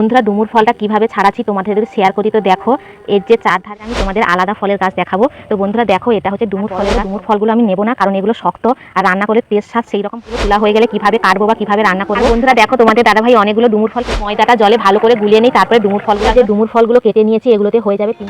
বন্ধুরা, ডুমুর ফলটা কীভাবে ছাড়াচ্ছি তোমাদের শেয়ার করি, তো দেখো, এর যে চার ধারে আমি তোমাদের আলাদা ফলের গাছ দেখাবো তো বন্ধুরা, দেখো, এটা হচ্ছে ডুমুর ফলের। ডুমুর ফলগুলো আমি নেব না, কারণ এগুলো শক্ত, আর রান্না করলে টেস্ট স্বাদ সেই রকম পুরো তোলা হয়ে গেলে কীভাবে কাটবো বা কীভাবে রান্না করব বন্ধুরা, দেখো, তোমাদের দাদা ভাই অনেকগুলো ডুমুর ফল ময়দাটা জলে ভালো করে গুলিয়ে নিই তারপরে ডুমুর ফলগুলো, যে ডুমুর ফলগুলো কেটে নিয়েছি, এগুলোতে হয়ে যাবে তিন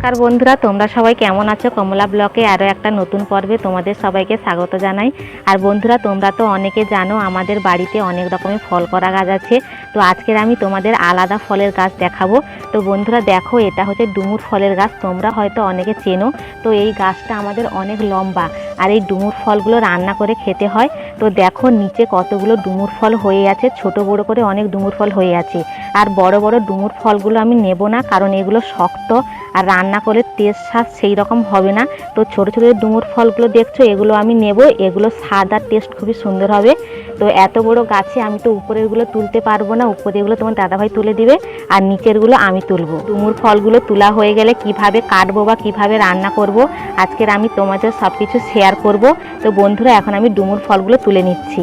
নমস্কার বন্ধুরা, তোমরা সবাই কেমন আছো? কমলা ব্লকে আরও একটা নতুন পর্বে তোমাদের সবাইকে স্বাগত জানাই। আর বন্ধুরা, তোমরা তো অনেকে জানো, আমাদের বাড়িতে অনেক রকমের ফল করা গাছ আছে। তো আজকের আমি তোমাদের আলাদা ফলের গাছ দেখাবো। তো বন্ধুরা দেখো, এটা হচ্ছে ডুমুর ফলের গাছ। তোমরা হয়তো অনেকে চেনো। তো এই গাছটা আমাদের অনেক লম্বা। আর এই ডুমুর ফলগুলো রান্না করে খেতে হয়। তো দেখো, নিচে কতগুলো ডুমুর ফল হয়ে আছে। ছোট বড় করে অনেক ডুমুর ফল হয়ে আছে। আর বড় বড় ডুমুর ফলগুলো আমি নেব না, কারণ এগুলো শক্ত। আর রান্না করলে টেস্ট স্বাদ সেই রকম হবে না। তো ছোট ছোট ডুমুর ফলগুলো দেখছ, এগুলো আমি নেব। এগুলো স্বাদ আর টেস্ট খুবই সুন্দর হবে। তো এত বড় গাছে আমি তো উপরেরগুলো তুলতে পারব না, উপরেরগুলো তোমার দাদাভাই তুলে দিবে আর নিচেরগুলো আমি তুলবো। ডুমুর ফলগুলো তোলা হয়ে গেলে কীভাবে কাটবো বা কীভাবে রান্না করব, আজকের আমি তোমাদের সব কিছু শেয়ার করব। তো বন্ধুরা, এখন আমি ডুমুর ফলগুলো তুলে নিচ্ছি।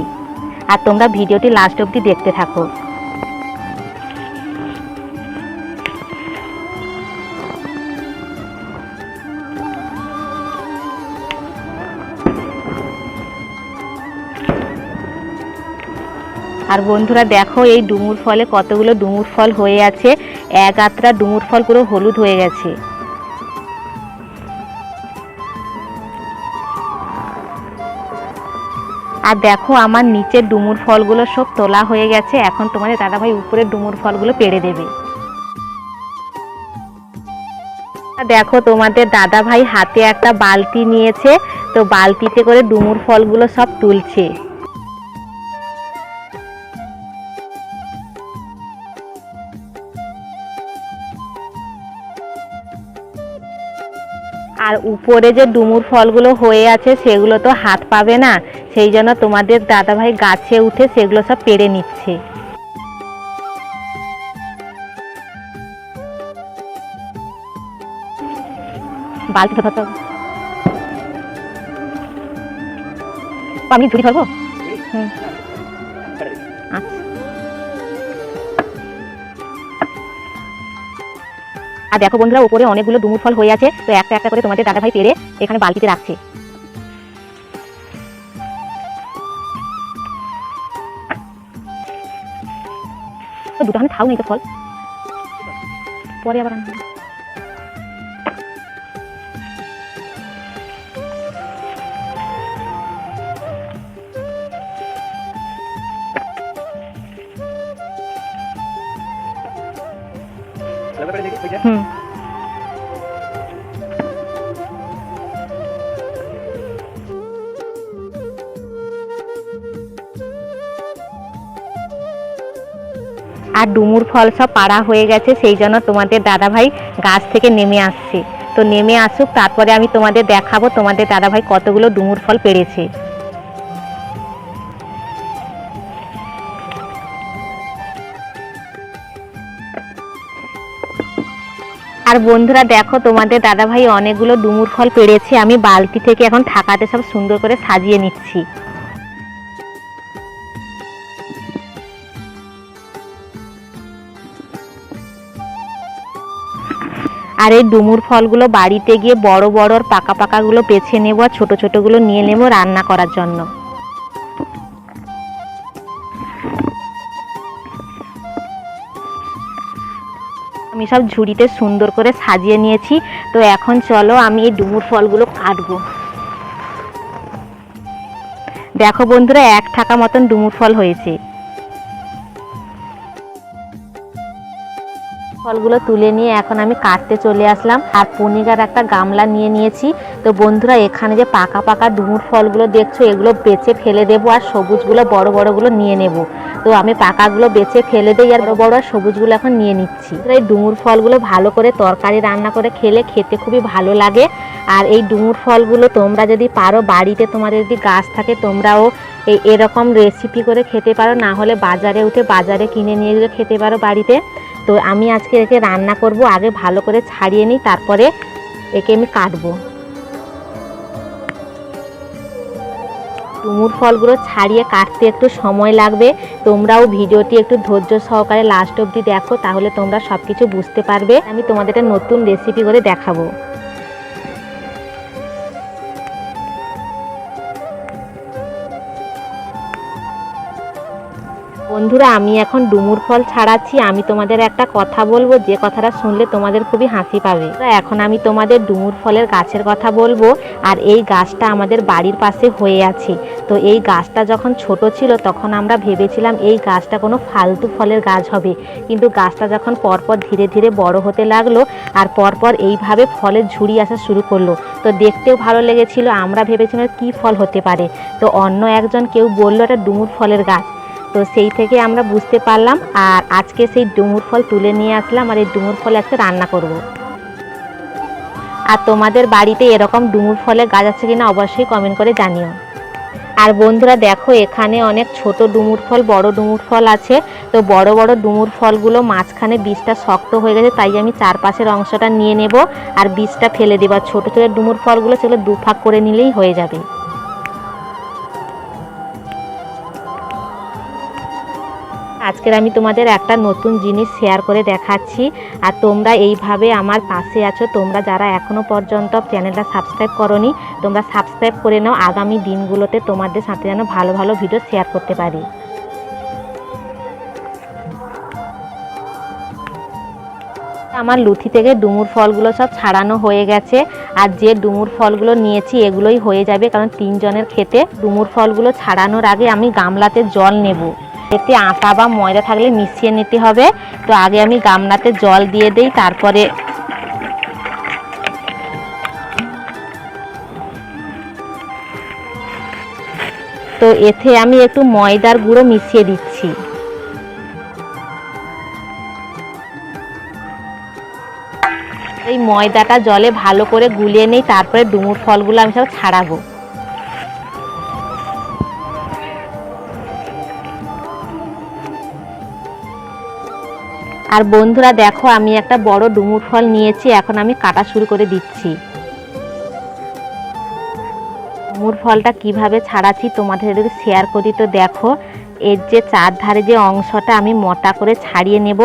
আর তোমরা ভিডিওটি লাস্ট অবধি দেখতে থাকো। আর বন্ধুরা দেখো, এই ডুমুর ফলে কতগুলো ডুমুর ফল হয়ে আছে। এক আত্রা ডুমুর ফল পুরো হলুদ হয়ে গেছে। আর দেখো, আমার নিচের ডুমুর ফলগুলো সব তোলা হয়ে গেছে। এখন তোমাদের দাদাভাই উপরের ডুমুর ফলগুলো পেড়ে দেবে। দেখো, তোমাদের দাদা ভাই হাতে একটা বালতি নিয়েছে। তো বালতিতে করে ডুমুর ফলগুলো সব তুলছে। আর উপরে যে ডুমুর ফলগুলো হয়ে আছে সেগুলো তো হাত পাবে না। সেই জন্য তোমাদের দাদাভাই গাছে উঠে সেগুলো সব পেড়ে নিচ্ছে। আমি ঝুড়ি ধরবো? হুম। আচ্ছা। আর দেখো বন্ধুরা, উপরে অনেকগুলো ডুমুর ফল হয়ে আছে, তো একটা একটা করে তোমাদের দাদাভাই পেরে এখানে বালতিতে রাখছে দুটো আমি খাও নেই তো ফল পরে আবার আনব। আর ডুমুর ফল সব পাড়া হয়ে গেছে, সেই জন্য তোমাদের দাদাভাই গাছ থেকে নেমে আসছে। তো নেমে আসুক, তারপরে আমি তোমাদের দেখাবো, তোমাদের দাদাভাই কতগুলো ডুমুর ফল পেড়েছে। আর বন্ধুরা দেখো, তোমাদের দাদাভাই অনেকগুলো ডুমুর ফল পেড়েছে, আমি বালতি থেকে এখন ঠাকাতে সব সুন্দর করে সাজিয়ে নিচ্ছি। আর এই ডুমুর ফলগুলো বাড়িতে গিয়ে বড় বড় পাকা পাকাগুলো বেছে নেব আর ছোটো ছোটোগুলো নিয়ে নেব রান্না করার জন্য। আমি সব ঝুড়িতে সুন্দর করে সাজিয়ে নিয়েছি। তো এখন চলো আমি এই ডুমুর ফলগুলো কাটবো। দেখো বন্ধুরা, এক থাকা মতন ডুমুর ফল হয়েছে। ফলগুলো তুলে নিয়ে এখন আমি কাটতে চলে আসলাম। আর পনিকার একটা গামলা নিয়ে নিয়েছি। তো বন্ধুরা, এখানে যে পাকা পাকা ডুমুর ফলগুলো দেখছ, এগুলো বেছে ফেলে দেবো আর সবুজগুলো, বড় বড়গুলো নিয়ে নেব। তো আমি পাকাগুলো বেছে ফেলে দিই আর বড় আর সবুজগুলো এখন নিয়ে নিচ্ছি। এই ডুমুর ফলগুলো ভালো করে তরকারি রান্না করে খেলে খেতে খুবই ভালো লাগে। আর এই ডুমুর ফলগুলো তোমরা যদি পারো, বাড়িতে তোমাদের যদি গাছ থাকে, তোমরাও এই এরকম রেসিপি করে খেতে পারো। না হলে বাজারে উঠে বাজারে কিনে নিয়ে গিয়ে খেতে পারো বাড়িতে। তো আমি আজকে একে রান্না করব, আগে ভালো করে ছাড়িয়ে নিই, তারপরে একে আমি কাটবো। ডুমুর ফলগুলো ছাড়িয়ে কাটতে একটু সময় লাগবে। তোমরাও ভিডিওটি একটু ধৈর্য সহকারে লাস্ট অবধি দেখো, তাহলে তোমরা সব কিছু বুঝতে পারবে। আমি তোমাদের একটা নতুন রেসিপি করে দেখাবো। বন্ধুরা, আমি এখন ডুমুর ফল ছাড়াচ্ছি। আমি তোমাদের একটা কথা বলব, যে কথাটা শুনলে তোমাদের খুবই হাসি পাবে। এখন আমি তোমাদের ডুমুর ফলের গাছের কথা বলব, আর এই গাছটা আমাদের বাড়ির পাশে হয়ে আছে। তো এই গাছটা যখন ছোট ছিল, তখন আমরা ভেবেছিলাম এই গাছটা কোনো ফালতু ফলের গাছ হবে। কিন্তু গাছটা যখন পরপর ধীরে ধীরে বড় হতে লাগল, আর পরপর এইভাবে ফলের ঝুড়ি আসা শুরু করল, তো দেখতেও ভালো লেগেছিল। আমরা ভেবেছিলাম কি ফল হতে পারে। তো অন্য একজন কেউ বলল, এটা ডুমুর ফলের গাছ। তো সেই থেকে আমরা বুঝতে পারলাম আর আজকে সেই ডুমুর ফল তুলে নিয়ে আসলাম আর এই ডুমুর ফল আজকে রান্না করব। আর তোমাদের বাড়িতে এরকম ডুমুর ফলের গাছ আছে কিনা অবশ্যই কমেন্ট করে জানিও। আর বন্ধুরা দেখো, এখানে অনেক ছোট ডুমুর ফল, বড় ডুমুর ফল আছে। তো বড় বড় ডুমুর ফলগুলো মাঝখানে বীজটা শক্ত হয়ে গেছে, তাই আমি চারপাশের অংশটা নিয়ে নেব। আর বীজটা ফেলে দেবো। আর ছোটো ছোটো ডুমুর ফলগুলো সেগুলো দুফাক করে নিলেই হয়ে যাবে। আজকের আমি তোমাদের একটা নতুন জিনিস শেয়ার করে দেখাচ্ছি। আর তোমরা এইভাবে আমার পাশে আছো। তোমরা যারা এখনও পর্যন্ত চ্যানেলটা সাবস্ক্রাইব করনি, তোমরা সাবস্ক্রাইব করে নাও। আগামী দিনগুলোতে তোমাদের সাথে যেন ভালো ভালো ভিডিও শেয়ার করতে পারি। আমার লুথি থেকে ডুমুর ফলগুলো সব ছাড়ানো হয়ে গেছে। আর যে ডুমুর ফলগুলো নিয়েছি, এগুলোই হয়ে যাবে। কারণ তিনজনের খেতে ডুমুর ফলগুলো ছাড়ানোর আগে আমি গামলাতে জল নেব। এতে আটা বা ময়দা থাকলে মিশিয়ে নিতে হবে। তো আগে আমি গামলাতে জল দিয়ে দিই, তারপরে তো এতে আমি একটু ময়দার গুঁড়ো মিশিয়ে দিচ্ছি। এই ময়দাটা জলে ভালো করে গুলিয়ে নেই, তারপরে ডুমুর ফলগুলো আমি সব ছাড়াবো। আর বন্ধুরা দেখো, আমি একটা বড় ডুমুর ফল নিয়েছি, এখন আমি কাটা শুরু করে দিচ্ছি। ডুমুর ফলটা কীভাবে ছাড়াচ্ছি তোমাদের শেয়ার করি তো দেখো, এর যে চারধারে যে অংশটা আমি মোটা করে ছাড়িয়ে নেব,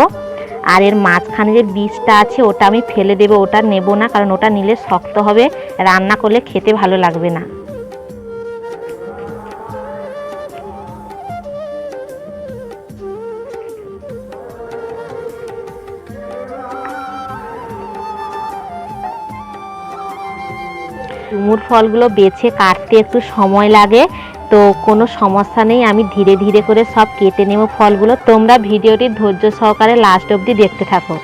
আর এর মাঝখানে যে বীজটা আছে, ওটা আমি ফেলে দেবো, ওটা নেব না, কারণ ওটা নিলে শক্ত হবে, রান্না করলে খেতে ভালো লাগবে না। ডুমুর ফলগুলো বেছে কাটতে একটু সময় লাগে। তো কোনো সমস্যা নেই, আমি ধীরে ধীরে করে সব কেটে নেব ফলগুলো। তোমরা ভিডিওটি ধৈর্য সহকারে লাস্ট অবধি দেখতে থাকো।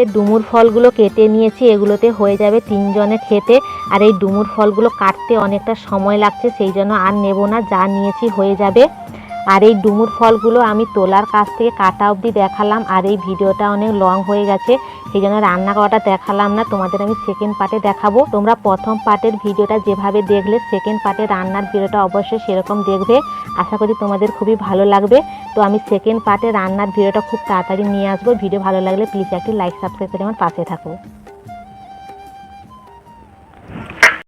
যে ডুমুর ফলগুলো কেটে নিয়েছি, এগুলোতে হয়ে যাবে তিনজনে খেতে। আর এই ডুমুর ফলগুলো কাটতে অনেকটা সময় লাগছে, সেই জন্য আর নেব না, যা নিয়েছি হয়ে যাবে। আর এই ডুমুর ফলগুলো আমি তোলার কাছ থেকে কাটা অবধি দেখালাম, আর এই ভিডিওটা অনেক লং হয়ে গেছে, সেই জন্য রান্না করাটা দেখালাম না, তোমাদের আমি সেকেন্ড পার্টে দেখাবো। তোমরা প্রথম পার্টের ভিডিওটা যেভাবে দেখলে সেকেন্ড পার্টে রান্নার ভিডিওটা অবশ্যই সেরকম দেখবে, আশা করি তোমাদের খুবই ভালো লাগবে। তো আমি সেকেন্ড পার্টে রান্নার ভিডিওটা খুব তাড়াতাড়ি নিয়ে আসব, ভিডিও ভালো লাগলে প্লিজ একটি লাইক সাবস্ক্রাইব করে আমার পাশে থাকো।